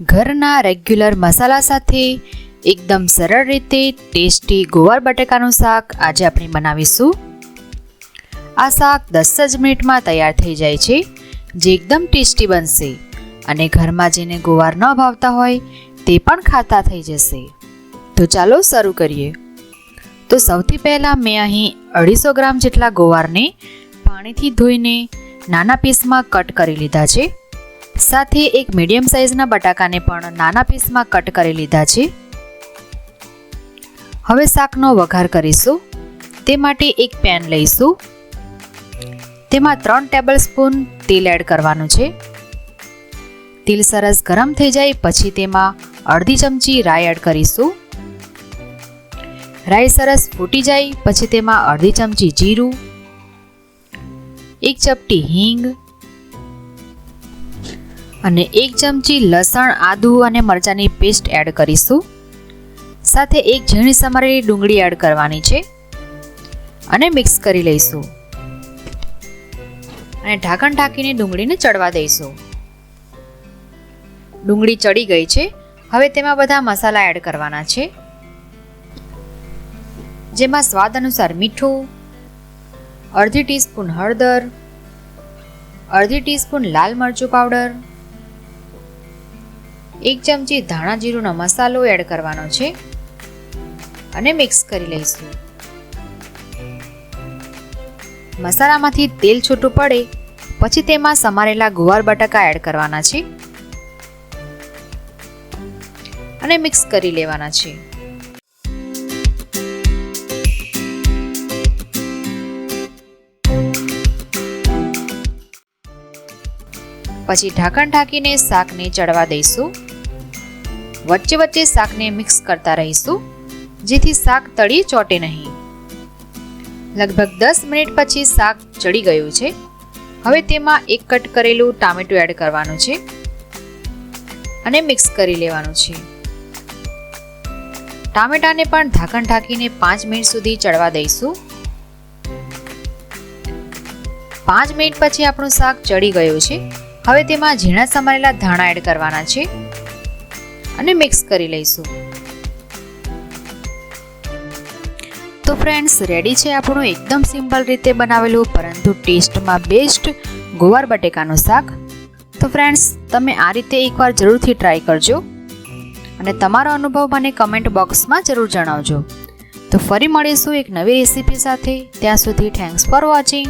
ઘરના રેગ્યુલર મસાલા સાથે એકદમ સરળ રીતે ટેસ્ટી ગોવાર બટેકાનું શાક આજે આપણે બનાવીશું. આ શાક દસ જ મિનિટમાં તૈયાર થઈ જાય છે, જે એકદમ ટેસ્ટી બનશે અને ઘરમાં જેને ગોવાર ન ભાવતા હોય તે પણ ખાતા થઈ જશે. તો ચાલો શરૂ કરીએ. તો સૌથી પહેલાં મેં અહીં અઢીસો ગ્રામ જેટલા ગોવારને પાણીથી ધોઈને નાના પીસમાં કટ કરી લીધા છે. સાથે એક મીડિયમ સાઇઝના બટાકાને પણ નાના પીસમાં કટ કરી લીધા છે. હવે શાકનો વઘાર કરીશું. તે માટે એક પેન લઈશું. તેમાં ત્રણ ટેબલ સ્પૂન તેલ એડ કરવાનું છે. તેલ સરસ ગરમ થઈ જાય પછી તેમાં અડધી ચમચી રાઈ એડ કરીશું. રાઈ સરસ ફૂટી જાય પછી તેમાં અડધી ચમચી જીરું, એક ચપટી હિંગ અને એક ચમચી લસણ, આદું અને મરચાંની પેસ્ટ એડ કરીશું. સાથે એક ઝીણી સમારેલી ડુંગળી એડ કરવાની છે અને મિક્સ કરી લઈશું. અને ઢાંકણ ઢાંકીને ડુંગળીને ચડવા દઈશું. ડુંગળી ચડી ગઈ છે. હવે તેમાં બધા મસાલા એડ કરવાના છે. જેમાં સ્વાદ અનુસાર મીઠું, અડધી ટીસ્પૂન હળદર, અડધી ટીસ્પૂન લાલ મરચું પાવડર એક ચમચી ધાણા જીરુંનો મસાલો એડ કરવાનો છે અને મિક્સ કરી લઈશું. મસાલામાંથી તેલ છૂટું પડે, પછી તેમાં સમારેલા ગુવાર બટાકા એડ કરવાના છે અને મિક્સ કરી લેવાના છે. પછી ઢાંકણ ઢાંકીને શાકને ચડવા દઈશું. વચ્ચે વચ્ચે શાકને મિક્સ કરતા રહીશું, જેથી શાક તળી ચોટે નહીં. લગભગ દસ મિનિટ પછી શાક ચડી ગયું છે. હવે તેમાં એક કટ કરેલું ટામેટું એડ કરવાનું છે અને મિક્સ કરી લેવાનું છે. ટામેટાને પણ ઢાંકણ ઢાંકીને પાંચ મિનિટ સુધી ચડવા દઈશું. પાંચ મિનિટ પછી આપણું શાક ચડી ગયું છે. હવે તેમાં ઝીણા સમારેલા ધાણા એડ કરવાના છે. અને મિક્સ કરી લઈશું. તો ફ્રેન્ડ્સ રેડી છે આપણું એકદમ સિમ્પલ રીતે બનાવેલું, પરંતુ ટેસ્ટમાં બેસ્ટ ગોવાર બટેકાનું શાક? તો ફ્રેન્ડ્સ તમે આ રીતે એકવાર જરૂરથી ટ્રાય કરજો અને તમારો અનુભવ મને કમેન્ટ બોક્સમાં જરૂર જણાવજો. તો ફરી મળીશું એક નવી રેસીપી સાથે. ત્યાં સુધી થેન્ક્સ ફોર વોચિંગ